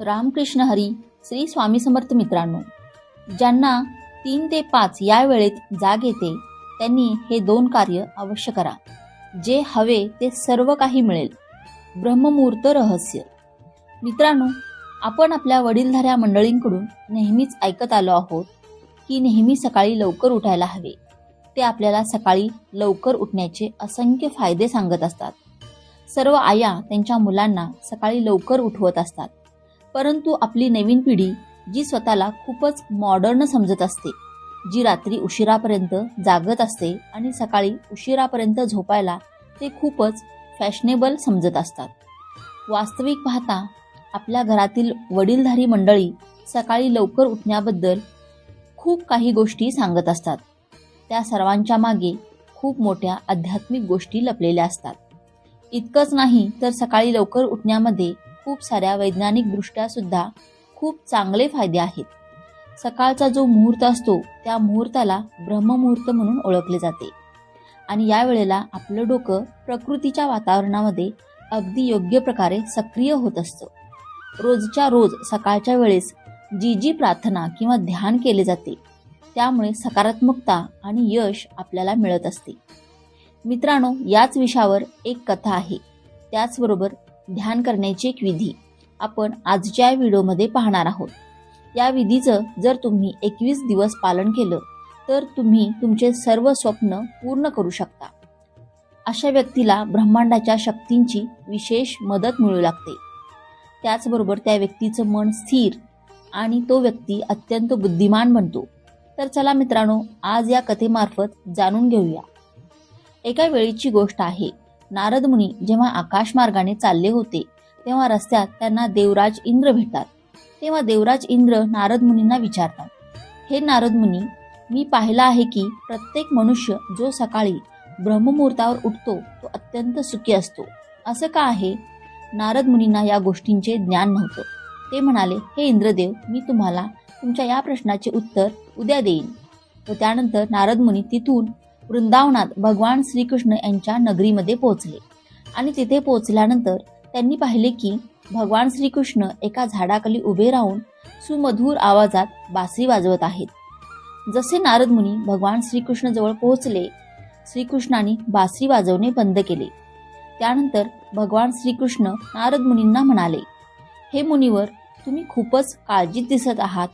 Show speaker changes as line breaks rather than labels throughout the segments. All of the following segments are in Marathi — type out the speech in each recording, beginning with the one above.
रामकृष्ण हरी श्री स्वामी समर्थ मित्रांनो ज्यांना तीन ते पाच या वेळेत जाग येते त्यांनी हे दोन कार्य अवश्य करा. जे हवे ते सर्व काही मिळेल. ब्रह्ममुहूर्त रहस्य. मित्रांनो आपण आपल्या वडीलधाऱ्या मंडळींकडून नेहमीच ऐकत आलो आहोत की नेहमी सकाळी लवकर उठायला हवे. ते आपल्याला सकाळी लवकर उठण्याचे असंख्य फायदे सांगत असतात. सर्व आया त्यांच्या मुलांना सकाळी लवकर उठवत असतात. परंतु आपली नवीन पिढी जी स्वतःला खूपच मॉडर्न समजत असते जी रात्री उशिरापर्यंत जागत असते आणि सकाळी उशिरापर्यंत झोपायला ते खूपच फॅशनेबल समजत असतात. वास्तविक पाहता आपल्या घरातील वडीलधारी मंडळी सकाळी लवकर उठण्याबद्दल खूप काही गोष्टी सांगत असतात. त्या सर्वांच्या मागे खूप मोठ्या आध्यात्मिक गोष्टी लपलेल्या असतात. इतकंच नाही तर सकाळी लवकर उठण्यामध्ये खूप साऱ्या वैज्ञानिकदृष्ट्या सुद्धा खूप चांगले फायदे आहेत. सकाळचा जो मुहूर्त असतो त्या मुहूर्ताला ब्रह्ममुहूर्त म्हणून ओळखले जाते. आणि या वेळेला आपलं डोकं प्रकृतीच्या वातावरणामध्ये अगदी योग्य प्रकारे सक्रिय होत असतं. रोजच्या रोज सकाळच्या वेळेस जी जी प्रार्थना किंवा ध्यान केले जाते त्यामुळे सकारात्मकता आणि यश आपल्याला मिळत असते. मित्रांनो याच विषयावर एक कथा आहे. त्याचबरोबर ध्यान करण्याची एक विधी आपण आजच्या व्हिडिओमध्ये पाहणार आहोत. या विधीचं जर तुम्ही एकवीस दिवस पालन केलं तर तुम्ही तुमचे सर्व स्वप्न पूर्ण करू शकता. अशा व्यक्तीला ब्रह्मांडाच्या शक्तींची विशेष मदत मिळू लागते. त्याचबरोबर त्या व्यक्तीचं मन स्थिर आणि तो व्यक्ती अत्यंत बुद्धिमान बनतो. तर चला मित्रांनो आज या कथेमार्फत जाणून घेऊया. एका वेळीची गोष्ट आहे. नारद मुनी जेव्हा आकाशमार्गाने चालले होते तेव्हा रस्त्यात त्यांना देवराज इंद्र भेटतात. तेव्हा देवराज इंद्र नारद मुनींना विचारतात हे नारद मुनी मी पाहिलं आहे की प्रत्येक मनुष्य जो सकाळी ब्रह्ममुहूर्तावर उठतो तो अत्यंत सुखी असतो. असं का आहे नारद मुनींना या गोष्टींचे ज्ञान नव्हतं. ते म्हणाले हे इंद्रदेव मी तुम्हाला तुमच्या या प्रश्नाचे उत्तर उद्या देईन. व त्यानंतर नारद मुनी तिथून वृंदावनात भगवान श्रीकृष्ण यांच्या नगरीमध्ये पोहोचले. आणि तिथे पोहोचल्यानंतर त्यांनी पाहिले की भगवान श्रीकृष्ण एका झाडाखाली उभे राहून सुमधुर आवाजात बासरी वाजवत आहेत. जसे नारद मुनी भगवान श्रीकृष्ण जवळ पोहोचले श्रीकृष्णाने बासरी वाजवणे बंद केले. त्यानंतर भगवान श्रीकृष्ण नारद मुनींना म्हणाले हे मुनीवर तुम्ही खूपच काळजीत दिसत आहात.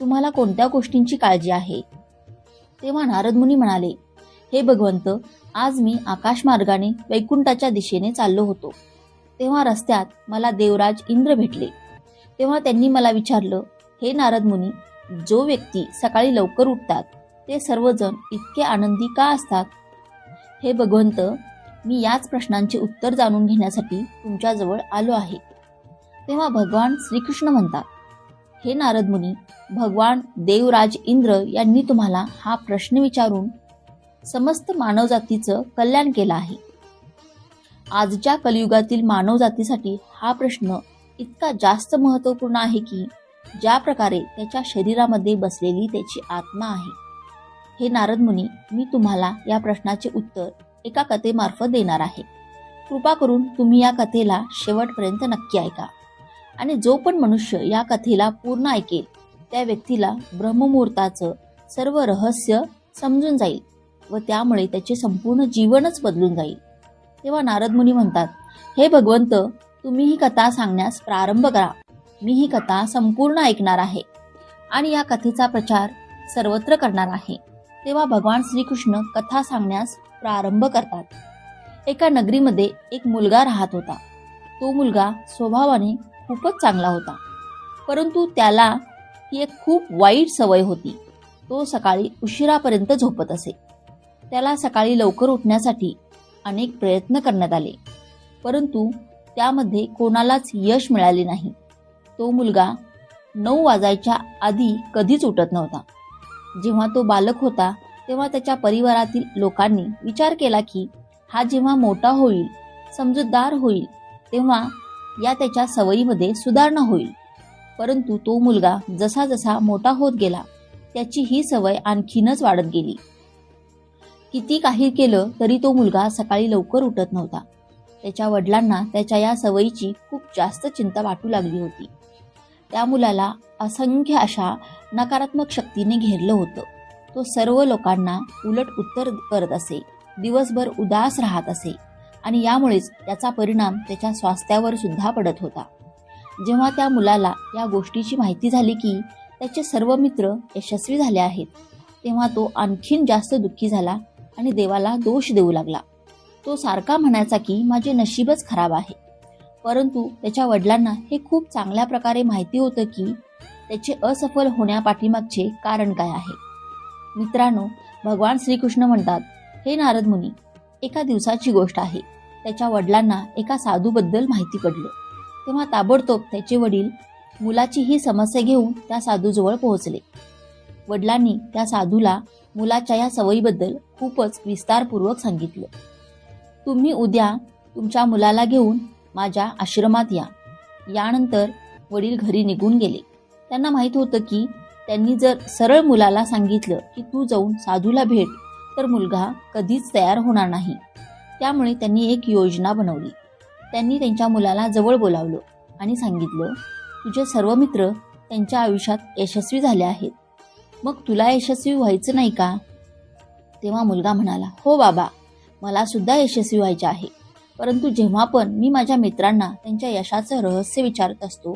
तुम्हाला कोणत्या गोष्टींची काळजी आहे? तेव्हा नारद मुनी म्हणाले हे भगवंत आज मी आकाशमार्गाने वैकुंठाच्या दिशेने चाललो होतो. तेव्हा रस्त्यात मला देवराज इंद्र भेटले. तेव्हा त्यांनी मला विचारलं हे नारद मुनी जो व्यक्ती सकाळी लवकर उठतात ते सर्वजण इतके आनंदी का असतात? हे भगवंत मी याच प्रश्नांचे उत्तर जाणून घेण्यासाठी तुमच्याजवळ आलो आहे. तेव्हा भगवान श्रीकृष्ण म्हणतात हे नारद मुनी भगवान देवराज इंद्र यांनी तुम्हाला हा प्रश्न विचारून समस्त मानवजातीचं कल्याण केलं आहे. आजच्या कलियुगातील मानवजातीसाठी हा प्रश्न इतका जास्त महत्त्वपूर्ण आहे की ज्या प्रकारे त्याच्या शरीरामध्ये बसलेली त्याची आत्मा आहे. हे नारद मुनी मी तुम्हाला या प्रश्नाचे उत्तर एका कथेमार्फत देणार आहे. कृपा करून तुम्ही या कथेला शेवटपर्यंत नक्की ऐका. आणि जो पण मनुष्य या कथेला पूर्ण ऐकेल त्या व्यक्तीला ब्रह्ममुहूर्ताचं सर्व रहस्य समजून जाईल. व त्यामुळे त्याचे संपूर्ण जीवनच बदलून जाईल. तेव्हा नारद मुनी म्हणतात हे भगवंत तुम्ही ही कथा सांगण्यास प्रारंभ करा. मी ही कथा संपूर्ण ऐकणार आहे आणि या कथेचा प्रचार सर्वत्र करणार आहे. तेव्हा भगवान श्रीकृष्ण कथा सांगण्यास प्रारंभ करतात. एका नगरीमध्ये एक मुलगा राहत होता. तो मुलगा स्वभावाने खूपच चांगला होता. परंतु त्याला ही एक खूप वाईट सवय होती. तो सकाळी उशिरापर्यंत झोपत असे. त्याला सकाळी लवकर उठण्यासाठी अनेक प्रयत्न करण्यात आले. परंतु त्यामध्ये कोणालाच यश मिळाले नाही. तो मुलगा नऊ वाजायच्या आधी कधीच उठत नव्हता. जेव्हा तो बालक होता तेव्हा त्याच्या परिवारातील लोकांनी विचार केला की हा जेव्हा मोठा होईल समजूतदार होईल तेव्हा या त्याच्या सवयीमध्ये सुधारणा होईल. परंतु तो मुलगा जसा जसा मोठा होत गेला त्याची ही सवय आणखीनच वाढत गेली. किती काही केलं तरी तो मुलगा सकाळी लवकर उठत नव्हता. त्याच्या वडिलांना त्याच्या या सवयीची खूप जास्त चिंता वाटू लागली होती. त्या मुलाला असंख्य अशा नकारात्मक शक्तीने घेरलं होतं. तो सर्व लोकांना उलट उत्तर करत असे दिवसभर उदास राहत असे आणि यामुळेच त्याचा परिणाम त्याच्या स्वास्थ्यावर सुद्धा पडत होता. जेव्हा त्या मुलाला या गोष्टीची माहिती झाली की त्याचे सर्व मित्र यशस्वी झाले आहेत तेव्हा तो आणखीन जास्त दुःखी झाला आणि देवाला दोष देऊ लागला. तो सारखा म्हणायचा की माझे नशीबच खराब आहे. परंतु त्याच्या वडिलांना हे खूप चांगल्या प्रकारे माहिती होतं की त्याचे असफल होण्यापाठीमागचे कारण काय आहे. मित्रांनो भगवान श्रीकृष्ण म्हणतात हे नारद मुनी एका दिवसाची गोष्ट आहे. त्याच्या वडिलांना एका साधूबद्दल माहिती पडलं. तेव्हा ताबडतोब त्याचे वडील मुलाची ही समस्या घेऊन त्या साधूजवळ पोहोचले. वडिलांनी त्या साधूला मुलाच्या या सवयीबद्दल खूपच विस्तारपूर्वक सांगितलं. तुम्ही उद्या तुमच्या मुलाला घेऊन माझ्या आश्रमात या. यानंतर वडील घरी निघून गेले. त्यांना माहीत होतं की त्यांनी जर सरळ मुलाला सांगितलं की तू जाऊन साधूला भेट तर मुलगा कधीच तयार होणार नाही. त्यामुळे त्यांनी एक योजना बनवली. त्यांनी त्यांच्या मुलाला जवळ बोलावलं आणि सांगितलं तुझे सर्व मित्र त्यांच्या आयुष्यात यशस्वी झाले आहेत. मग तुला यशस्वी व्हायचं नाही का? तेव्हा मुलगा म्हणाला हो बाबा मला सुद्धा यशस्वी व्हायचे आहे. परंतु जेव्हा पण मी माझ्या मित्रांना त्यांच्या यशाचं रहस्य विचारत असतो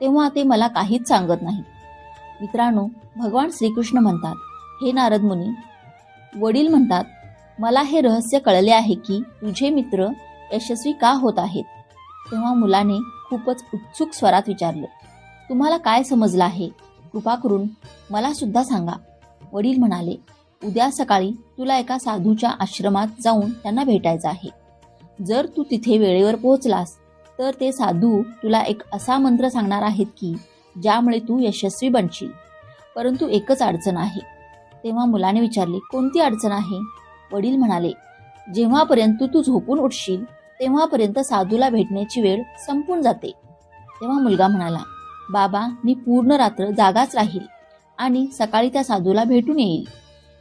तेव्हा ते मला काहीच सांगत नाही मित्रांनो भगवान श्रीकृष्ण म्हणतात हे नारद मुनी वडील म्हणतात मला हे रहस्य कळले आहे की तुझे मित्र यशस्वी का होत आहेत? तेव्हा मुलाने खूपच उत्सुक स्वरात विचारलं तुम्हाला काय समजलं आहे? कृपा करून मला सुद्धा सांगा. वडील म्हणाले उद्या सकाळी तुला एका साधूच्या आश्रमात जाऊन त्यांना भेटायचं आहे. जर तू तिथे वेळेवर पोहोचलास तर ते साधू तुला एक असा मंत्र सांगणार आहेत की ज्यामुळे तू यशस्वी बनशील. परंतु एकच अडचण आहे. तेव्हा मुलाने विचारले कोणती अडचण आहे? वडील म्हणाले जेव्हापर्यंत तू झोपून उठशील तेव्हापर्यंत साधूला भेटण्याची वेळ संपून जाते. तेव्हा मुलगा म्हणाला बाबा मी पूर्ण रात्र जागाच राहील आणि सकाळी त्या साधूला भेटून येईल.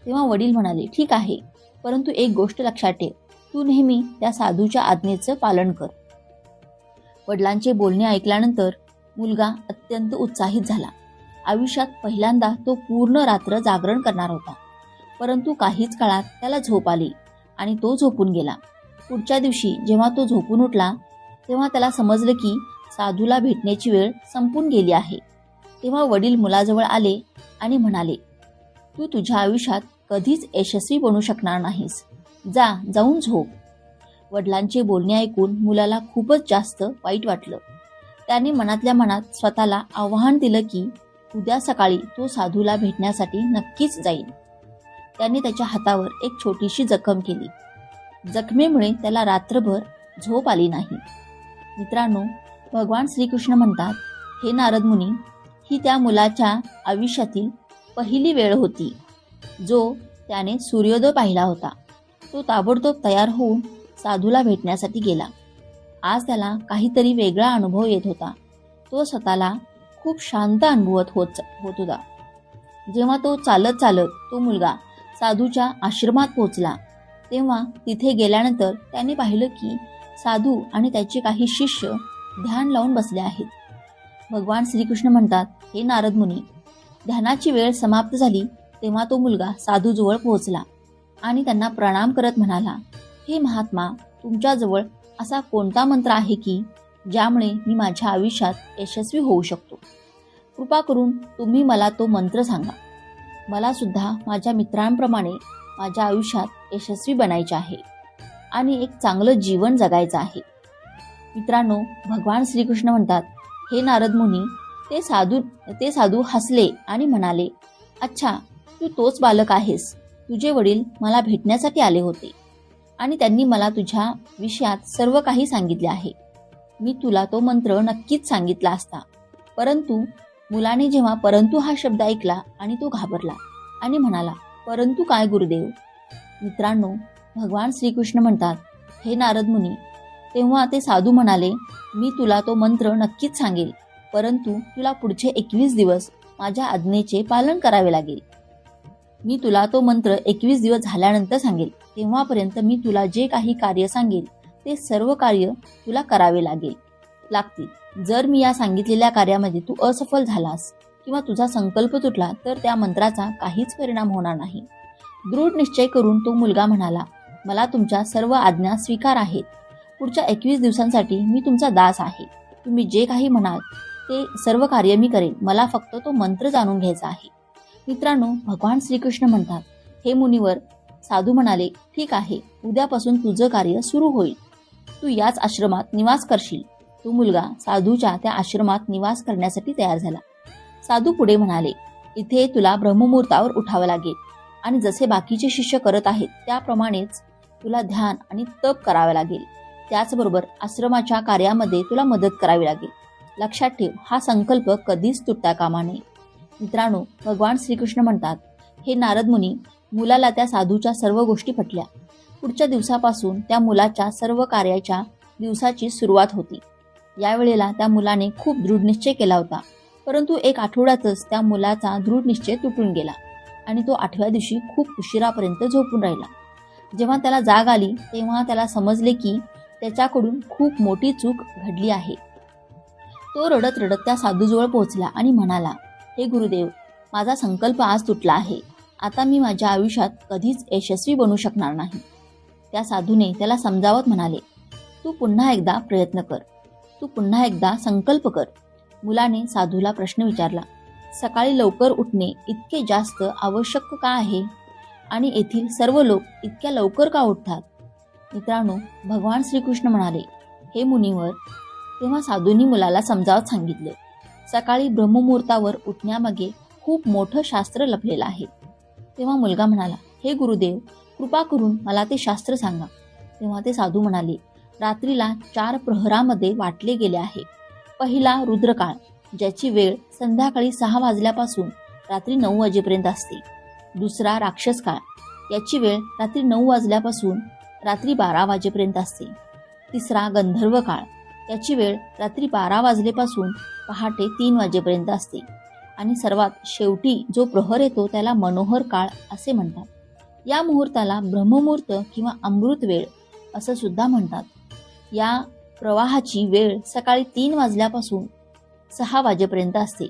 तेव्हा वडील म्हणाले ठीक आहे परंतु एक गोष्ट लक्षात ठेव. तू नेहमी त्या साधूच्या आज्ञेचं पालन कर. वडिलांचे बोलणे ऐकल्यानंतर मुलगा अत्यंत उत्साहित झाला. आयुष्यात पहिल्यांदा तो पूर्ण रात्र जागरण करणार होता. परंतु काहीच काळात त्याला झोप आली आणि तो झोपून गेला. पुढच्या दिवशी जेव्हा तो झोपून उठला तेव्हा त्याला समजलं की साधूला भेटण्याची वेळ संपून गेली आहे. तेव्हा वडील मुलाजवळ आले आणि म्हणाले तू तुझ्या आयुष्यात कधीच यशस्वी बनू शकणार नाहीस. जा जाऊन झोप. वडिलांचे बोलणे ऐकून मुलाला खूपच जास्त वाईट वाटलं. त्याने मनातल्या मनात स्वतःला आव्हान दिलं की उद्या सकाळी तो साधूला भेटण्यासाठी नक्कीच जाईल त्याने त्याच्या हातावर एक छोटीशी जखम केली. जखमेमुळे त्याला रात्रभर झोप आली नाही. मित्रांनो भगवान श्रीकृष्ण म्हणतात हे नारद मुनी ही त्या मुलाच्या आयुष्यातील पहिली वेळ होती जो त्याने सूर्योदय पाहिला होता. तो ताबडतोब तयार होऊन साधूला भेटण्यासाठी गेला. आज त्याला काहीतरी वेगळा अनुभव येत होता. तो स्वतःला खूप शांत अनुभवत होत होत होता. जेव्हा तो चालत चालत तो मुलगा साधूच्या आश्रमात पोहोचला तेव्हा तिथे गेल्यानंतर त्याने पाहिलं की साधू आणि त्याचे काही शिष्य ध्यान लावून बसले आहेत. भगवान श्रीकृष्ण म्हणतात हे नारद मुनी ध्यानाची वेळ समाप्त झाली तेव्हा तो मुलगा साधूजवळ पोहोचला आणि त्यांना प्रणाम करत म्हणाला हे महात्मा तुमच्याजवळ असा कोणता मंत्र आहे की ज्यामुळे मी माझ्या आयुष्यात यशस्वी होऊ शकतो? कृपा करून तुम्ही मला तो मंत्र सांगा. मला सुद्धा माझ्या मित्रांप्रमाणे माझ्या आयुष्यात यशस्वी बनायचे आहे आणि एक चांगलं जीवन जगायचं आहे. मित्रांनो भगवान श्रीकृष्ण म्हणतात हे नारद मुनी ते साधू ते साधू हसले आणि म्हणाले अच्छा तू तोच बालक आहेस. तुझे वडील मला भेटण्यासाठी आले होते आणि त्यांनी मला तुझ्या विषयात सर्व काही सांगितले आहे. मी तुला तो मंत्र नक्कीच सांगितला असता. परंतु मुलाने जेव्हा परंतु हा शब्द ऐकला आणि तो घाबरला आणि म्हणाला परंतु काय गुरुदेव? मित्रांनो भगवान श्रीकृष्ण म्हणतात हे नारद मुनी तेव्हा ते साधू म्हणाले मी तुला तो मंत्र नक्कीच सांगेल परंतु तुला पुढचे एकवीस दिवस माझ्या आज्ञेचे पालन करावे लागेल. मी तुला तो मंत्र एकवीस दिवस झाल्यानंतर सांगेल तेव्हापर्यंत मी तुला जे काही कार्य सांगेल ते सर्व कार्य तुला करावे लागेल. लागतील. जर मी या सांगितलेल्या कार्यामध्ये तू असफल झालास किंवा तुझा संकल्प तुटला तर त्या मंत्राचा काहीच परिणाम होणार नाही. दृढ निश्चय करून तो मुलगा म्हणाला मला तुमच्या सर्व आज्ञा स्वीकार आहेत. पुढच्या एकवीस दिवसांसाठी मी तुमचा दास आहे. तुम्ही जे काही म्हणाल ते सर्व कार्य मी करेन. मला फक्त तो मंत्र जाणून घ्यायचा आहे. मित्रांनो भगवान श्रीकृष्ण म्हणतात हे मुनीवर साधू म्हणाले ठीक आहे उद्यापासून तुझं कार्य सुरू होईल. तू याच आश्रमात निवास करशील. तो मुलगा साधूच्या त्या आश्रमात निवास करण्यासाठी तयार झाला. साधू पुढे म्हणाले इथे तुला ब्रह्ममुहूर्तावर उठावं लागेल. आणि जसे बाकीचे शिष्य करत आहेत त्याप्रमाणेच तुला ध्यान आणि तप करावं लागेल. त्याचबरोबर आश्रमाच्या कार्यामध्ये तुला मदत करावी लागेल. लक्षात ठेव हा संकल्प कधीच तुटता कामा नये. मित्रांनो भगवान श्रीकृष्ण म्हणतात हे नारद मुनी मुलाला त्या साधूच्या सर्व गोष्टी पटल्या. पुढच्या दिवसापासून त्या मुलाच्या सर्व कार्याच्या दिवसाची सुरुवात होती. यावेळेला त्या मुलाने खूप दृढ निश्चय केला होता. परंतु एक आठवड्यातच त्या मुलाचा दृढ निश्चय तुटून गेला आणि तो आठव्या दिवशी खूप उशिरापर्यंत झोपून राहिला. जेव्हा त्याला जाग आली तेव्हा त्याला समजले की त्याच्याकडून खूप मोठी चूक घडली आहे. तो रडत रडत त्या साधूजवळ पोहोचला आणि म्हणाला हे गुरुदेव माझा संकल्प आज तुटला आहे. आता मी माझ्या आयुष्यात कधीच यशस्वी बनू शकणार नाही. त्या साधूने त्याला समजावत म्हणाले तू पुन्हा एकदा प्रयत्न कर. तू पुन्हा एकदा संकल्प कर. मुलाने साधूला प्रश्न विचारला सकाळी लवकर उठणे इतके जास्त आवश्यक का आहे? आणि येथील सर्व लोक इतक्या लवकर का उठतात? मित्रांनो भगवान श्रीकृष्ण म्हणाले हे मुनीवर तेव्हा साधूंनी मुलाला समजावत सांगितले. सकाळी ब्रह्ममुहूर्तावर उठण्यामागे खूप मोठं शास्त्र लपलेलं आहे. तेव्हा मुलगा म्हणाला हे गुरुदेव कृपा करून मला ते शास्त्र सांगा. तेव्हा ते साधू म्हणाले रात्रीला चार प्रहरामध्ये वाटले गेले आहे. पहिला रुद्रकाळ ज्याची वेळ संध्याकाळी सहा वाजल्यापासून रात्री नऊ वाजेपर्यंत असते. दुसरा राक्षस काळ याची वेळ रात्री नऊ वाजल्यापासून रात्री बारा वाजेपर्यंत असते. तिसरा गंधर्व काळ. त्याची वेळ रात्री बारा वाजलेपासून पहाटे तीन वाजेपर्यंत असते. आणि सर्वात शेवटी जो प्रहर येतो त्याला मनोहर काळ असे म्हणतात. या मुहूर्ताला ब्रह्ममुहूर्त किंवा अमृत वेळ असं सुद्धा म्हणतात. या प्रवाहाची वेळ सकाळी तीन वाजल्यापासून सहा वाजेपर्यंत असते.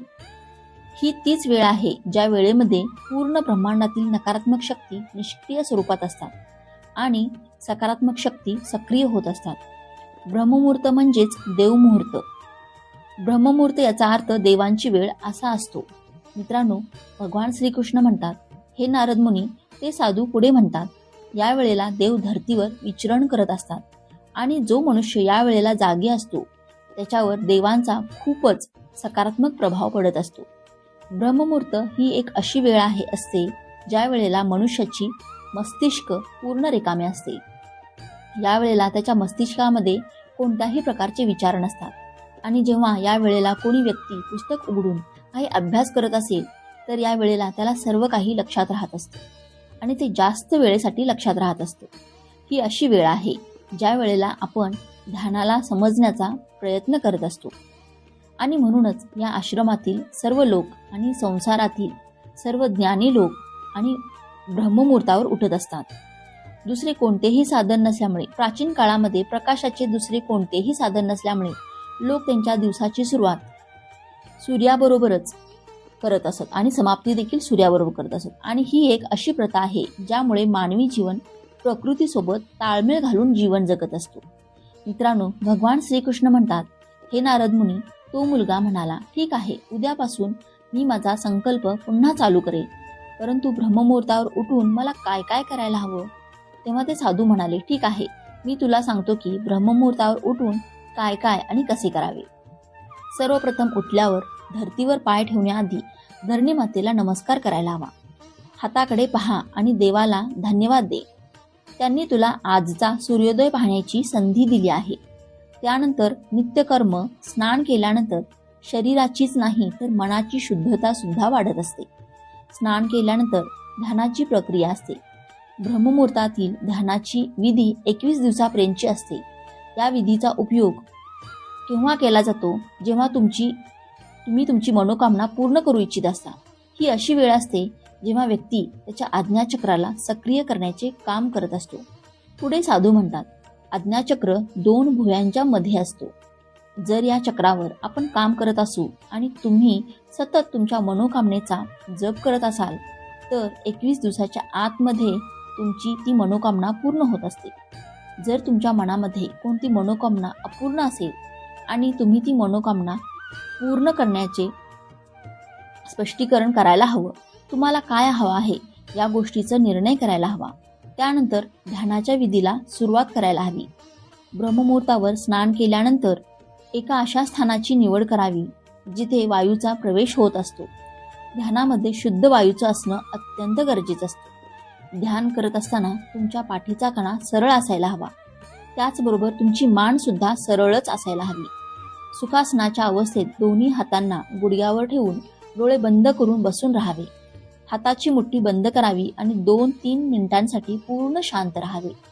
ही तीच वेळ आहे ज्या वेळेमध्ये पूर्ण ब्रह्मांडातील नकारात्मक शक्ती निष्क्रिय स्वरूपात असतात. आणि सकारात्मक शक्ती सक्रिय होत असतात. ब्रह्ममुहूर्त म्हणजेच देवमुहूर्त. ब्रह्ममुहूर्त याचा अर्थ देवांची वेळ असा असतो. मित्रांनो भगवान श्रीकृष्ण म्हणतात हे नारद मुनी ते साधू पुढे म्हणतात या वेळेला देव धर्तीवर विचरण करत असतात आणि जो मनुष्य या वेळेला जागी असतो त्याच्यावर देवांचा खूपच सकारात्मक प्रभाव पडत असतो. ब्रह्ममुहूर्त ही एक अशी वेळ आहे असते ज्या वेळेला मनुष्याची मस्तिष्क पूर्ण रिकामे असते. या वेळेला त्याच्या मस्तिष्कामध्ये कोणत्याही प्रकारचे विचार नसतात. आणि जेव्हा या वेळेला कोणी व्यक्ती पुस्तक उघडून काही अभ्यास करत असेल तर या वेळेला त्याला सर्व काही लक्षात राहत असते. आणि ते जास्त वेळेसाठी लक्षात राहत असते. ही अशी वेळ आहे ज्या वेळेला आपण ध्यानाला समजण्याचा प्रयत्न करत असतो. आणि म्हणूनच या आश्रमातील सर्व लोक आणि संसारातील सर्व ज्ञानी लोक आणि ब्रह्ममुहूर्तावर उठत असतात. दुसरे कोणतेही साधन नसल्यामुळे प्राचीन काळामध्ये प्रकाशाचे दुसरे कोणतेही साधन नसल्यामुळे लोक त्यांच्या दिवसाची सुरुवात सूर्याबरोबरच करत असत आणि समाप्ती देखील सूर्याबरोबर करत असत. आणि ही एक अशी प्रथा आहे ज्यामुळे मानवी जीवन प्रकृतीसोबत ताळमेळ घालून जीवन जगत असतो. मित्रांनो भगवान श्रीकृष्ण म्हणतात हे नारद मुनी तो मुलगा म्हणाला ठीक आहे उद्यापासून मी माझा संकल्प पुन्हा चालू करेन. परंतु ब्रह्ममुहूर्तावर उठून मला काय काय करायला हवं? तेव्हा ते साधू म्हणाले ठीक आहे मी तुला सांगतो की ब्रह्ममुहूर्तावर उठून काय काय आणि कसे करावे. सर्वप्रथम उठल्यावर धरतीवर पाय ठेवण्याआधी धरणी मातेला नमस्कार करायला हवा. हाताकडे पहा आणि देवाला धन्यवाद दे. त्यांनी तुला आजचा सूर्योदय पाहण्याची संधी दिली आहे. त्यानंतर नित्यकर्म स्नान केल्यानंतर शरीराचीच नाही तर मनाची शुद्धता सुद्धा वाढत असते. स्नान केल्यानंतर ध्यानाची प्रक्रिया असते. ब्रह्ममुहूर्तातील ध्यानाची विधी एकवीस दिवसापर्यंतची असते. या विधीचा उपयोग केव्हा केला जातो? जेव्हा तुमची तुम्ही तुमची मनोकामना पूर्ण करू इच्छित असता. ही अशी वेळ असते जेव्हा व्यक्ती त्याच्या आज्ञाचक्राला सक्रिय करण्याचे काम करत असतो. पुढे साधू म्हणतात आज्ञाचक्र दोन भुयांच्या मध्ये असतो. जर या चक्रावर आपण काम करत असू आणि तुम्ही सतत तुमच्या मनोकामनेचा जप करत असाल तर एकवीस दिवसाच्या आतमध्ये तुमची ती मनोकामना पूर्ण होत असते. जर तुमच्या मनामध्ये कोणती मनोकामना अपूर्ण असेल आणि तुम्ही ती मनोकामना पूर्ण करण्याचे स्पष्टीकरण करायला हवं तुम्हाला काय हवं आहे या गोष्टीचा निर्णय करायला हवा. त्यानंतर ध्यानाच्या विधीला सुरुवात करायला हवी. ब्रह्ममुहूर्तावर स्नान केल्यानंतर एका अशा स्थानाची निवड करावी जिथे वायूचा प्रवेश होत असतो. ध्यानामध्ये शुद्ध वायूचं असणं अत्यंत गरजेचं असतं. ध्यान करत असताना तुमच्या पाठीचा कणा सरळ असायला हवा. त्याचबरोबर तुमची मान सुद्धा सरळच असायला हवी. सुखासनाच्या अवस्थेत दोन्ही हातांना गुडघ्यावर ठेवून डोळे बंद करून बसून राहावे. हाताची मुठ्ठी बंद करावी आणि दोन तीन मिनिटांसाठी पूर्ण शांत राहावे.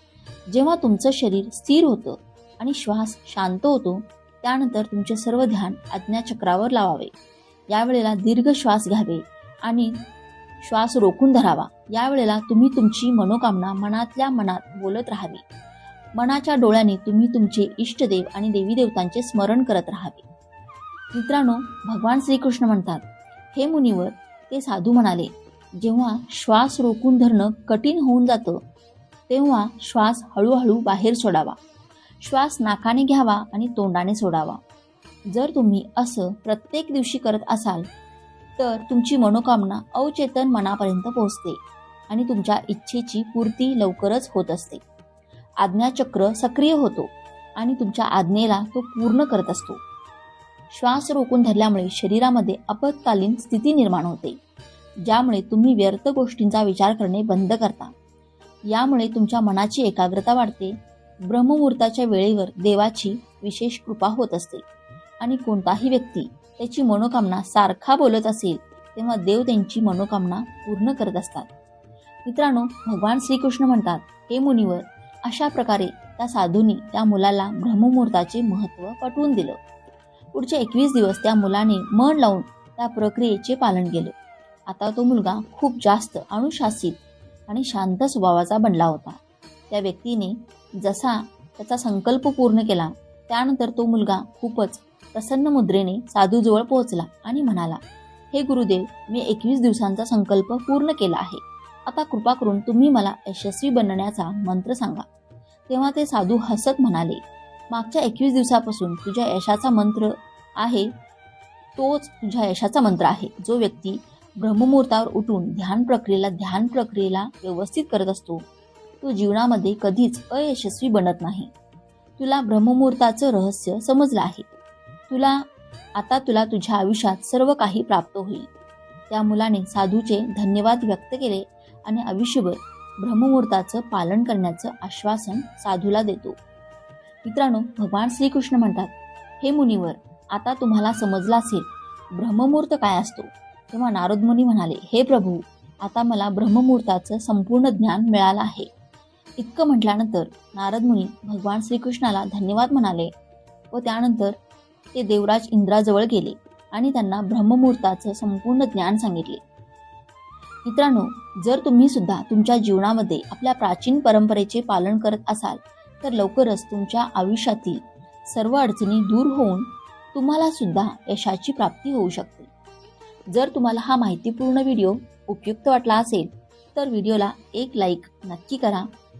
जेव्हा तुमचं शरीर स्थिर होतं आणि श्वास शांत होतो त्यानंतर तुमचे सर्व ध्यान आज्ञाचक्रावर लावावे. यावेळेला दीर्घ श्वास घ्यावे आणि श्वास रोखून धरावा. यावेळेला तुम्ही तुमची मनोकामना मनातल्या मनात बोलत राहावी. मनाच्या डोळ्याने तुम्ही तुमचे इष्टदेव आणि देवी देवतांचे स्मरण करत राहावे. मित्रांनो भगवान श्रीकृष्ण म्हणतात हे मुनीवर ते साधू म्हणाले जेव्हा श्वास रोखून धरणं कठीण होऊन जातं तेव्हा श्वास हळूहळू बाहेर सोडावा. श्वास नाकाने घ्यावा आणि तोंडाने सोडावा. जर तुम्ही असं प्रत्येक दिवशी करत असाल तर तुमची मनोकामना अवचेतन मनापर्यंत पोहोचते आणि तुमच्या इच्छेची पूर्ती लवकरच होत असते. आज्ञाचक्र सक्रिय होतो आणि तुमच्या आज्ञेला तो पूर्ण करत असतो. श्वास रोखून धरल्यामुळे शरीरामध्ये आपत्कालीन स्थिती निर्माण होते ज्यामुळे तुम्ही व्यर्थ गोष्टींचा विचार करणे बंद करता. यामुळे तुमच्या मनाची एकाग्रता वाढते ब्रह्ममुहूर्ताच्या वेळेवर देवाची विशेष कृपा होत असते. आणि कोणताही व्यक्ती त्याची मनोकामना सारखा बोलत असेल तेव्हा देव त्यांची मनोकामना पूर्ण करत असतात. मित्रांनो भगवान श्रीकृष्ण म्हणतात हे मुनीवर अशा प्रकारे त्या साधूंनी त्या मुलाला ब्रह्ममुहूर्ताचे महत्त्व पटवून दिलं. पुढचे एकवीस दिवस त्या मुलाने मन लावून त्या प्रक्रियेचे पालन केलं. आता तो मुलगा खूप जास्त अनुशासित आणि शांत स्वभावाचा बनला होता. त्या व्यक्तीने जसा त्याचा संकल्प पूर्ण केला त्यानंतर तो मुलगा खूपच प्रसन्न मुद्रेने साधूजवळ पोहोचला आणि म्हणाला हे गुरुदेव मी एकवीस दिवसांचा संकल्प पूर्ण केला आहे. आता कृपा करून तुम्ही मला यशस्वी बनण्याचा मंत्र सांगा. तेव्हा ते साधू हसत म्हणाले मागच्या एकवीस दिवसापासून तुझ्या यशाचा मंत्र आहे तोच तुझ्या यशाचा मंत्र आहे. जो व्यक्ती ब्रह्ममुहूर्तावर उठून ध्यान प्रक्रियेला ध्यान प्रक्रियेला व्यवस्थित करत असतो तू जीवनामध्ये कधीच अयशस्वी बनत नाही. तुला ब्रह्ममुहूर्ताचं रहस्य समजलं आहे. तुला आता तुला तुझ्या आयुष्यात सर्व काही प्राप्त होईल. त्या मुलाने साधूचे धन्यवाद व्यक्त केले आणि आयुष्यभर ब्रह्ममुहूर्ताचं पालन करण्याचं आश्वासन साधूला देतो. मित्रांनो भगवान श्रीकृष्ण म्हणतात हे मुनीवर आता तुम्हाला समजलं असेल ब्रह्ममुहूर्त काय असतो. तेव्हा नारद मुनी म्हणाले हे प्रभू आता मला ब्रह्ममुहूर्ताचं संपूर्ण ज्ञान मिळालं आहे. इतकं म्हटल्यानंतर नारद मुनी भगवान श्रीकृष्णाला धन्यवाद म्हणाले व त्यानंतर ते देवराज इंद्राजवळ गेले आणि त्यांना ब्रह्ममुहूर्ताचं संपूर्ण ज्ञान सांगितले. मित्रांनो जर तुम्ही सुद्धा तुमच्या जीवनामध्ये आपल्या प्राचीन परंपरेचे पालन करत असाल तर लवकरच तुमच्या आयुष्यातील सर्व अडचणी दूर होऊन तुम्हाला सुद्धा यशाची प्राप्ती होऊ शकते. जर तुम्हाला हा माहितीपूर्ण व्हिडिओ उपयुक्त वाटला असेल तर व्हिडिओला एक लाईक नक्की करा